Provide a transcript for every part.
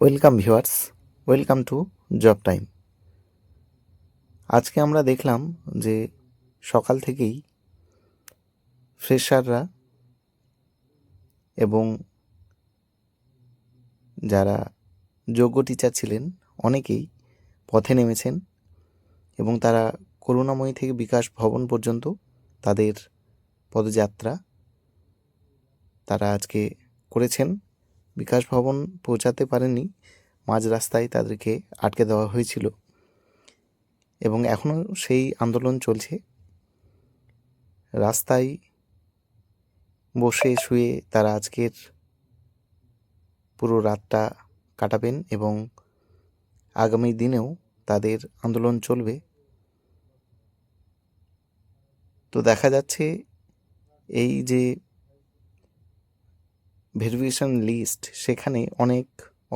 Welcome viewers welcome to job time আজকে আমরা দেখলাম যে সকাল থেকেই ফ্রেশাররা এবং যারা যোগ্য টিচার ছিলেন, অনেকেই পথে নেমেছেন এবং তারা করুণাময়ী থেকে বিকাশ ভবন পর্যন্ত তাদের পদযাত্রা তারা আজকে করেছেন। বিকাশ ভবন পৌঁছাতে পারেনি মাঝ রাস্তায় তাদেরকে আটকে দেওয়া হয়েছিল। এবং এখনও সেই আন্দোলন চলছে। রাস্তায় বসে শুয়ে তারা আজকের পুরো রাতটা কাটাবেন এবং আগামী দিনেও তাদের আন্দোলন চলবে। তো দেখা যাচ্ছে এই যে ভেরিফিকেশন লিস্ট সেখানে অনেক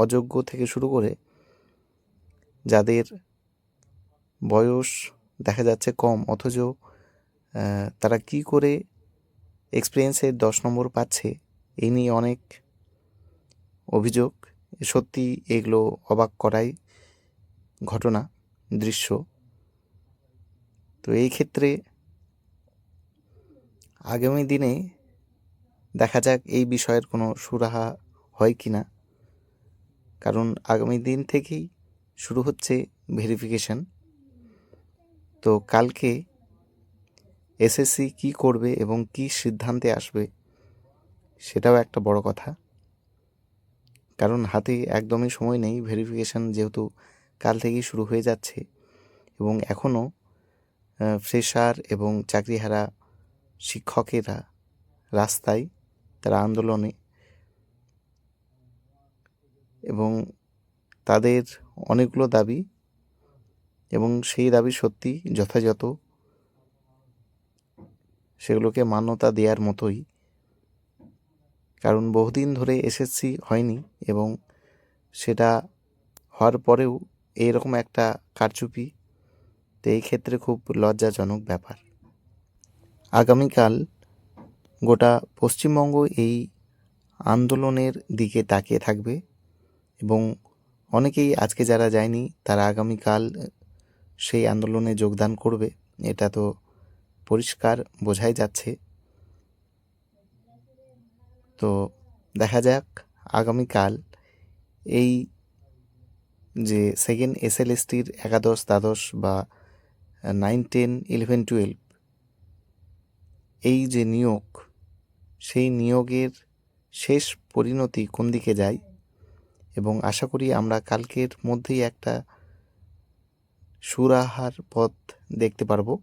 অযোগ্য থেকে শুরু করে যাদের বয়স দেখা যাচ্ছে কম, অথচ তারা কি করে এক্সপিরিয়েন্সের দশ নম্বর পাচ্ছে এই নিয়ে অনেক অভিযোগ। সত্যি এগুলো অবাক করাই ঘটনা, দৃশ্য। তো এই ক্ষেত্রে আগামী দিনে দেখা যাক এই বিষয়ের কোনো সুরাহা হয় কি না কারণ আগামী দিন থেকেই শুরু হচ্ছে ভেরিফিকেশন তো কালকে এসএসসি কি করবে এবং কি সিদ্ধান্তে আসবে সেটাও একটা বড় কথা। কারণ হাতে একদমই সময় নেই ভেরিফিকেশান যেহেতু কাল থেকেই শুরু হয়ে যাচ্ছে এবং এখনও ফ্রেশার এবং চাকরিহারা শিক্ষকেরা রাস্তায় তারা আন্দোলনে এবং তাদের অনেকগুলো দাবি এবং সেই দাবি সত্যি যথাযথ। সেগুলোকে মান্যতা দেওয়ার মতোই। কারণ বহুদিন ধরে এসএসসি হয়নি এবং সেটা হওয়ার পরেও এইরকম একটা কারচুপি তো এই ক্ষেত্রে খুব লজ্জাজনক ব্যাপার। আগামীকাল গোটা পশ্চিমবঙ্গ এই আন্দোলনের দিকে তাকিয়ে থাকবে এবং অনেকেই আজকে যারা যায়নি, তারা আগামীকাল সেই আন্দোলনে যোগদান করবে। এটা তো পরিষ্কার বোঝাই যাচ্ছে। তো দেখা যাক আগামীকাল এই যে সেকেন্ড এসএলএসটির একাদশ, দ্বাদশ বা নাইন টেন ইলেভেন টুয়েলভ এই যে নিয়োগ সেই নিয়োগের শেষ পরিণতি কোন দিকে যায়? এবং আশা করি আমরা কালকের মধ্যেই একটা সুরাহার পথ দেখতে পারব।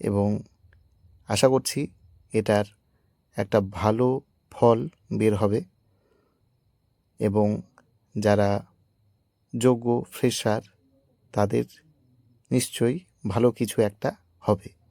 এবং আশা করছি এটার একটা ভালো ফল বের হবে। এবং যারা যোগ্য ফ্রেশার তাদের নিশ্চয়ই ভালো কিছু একটা হবে।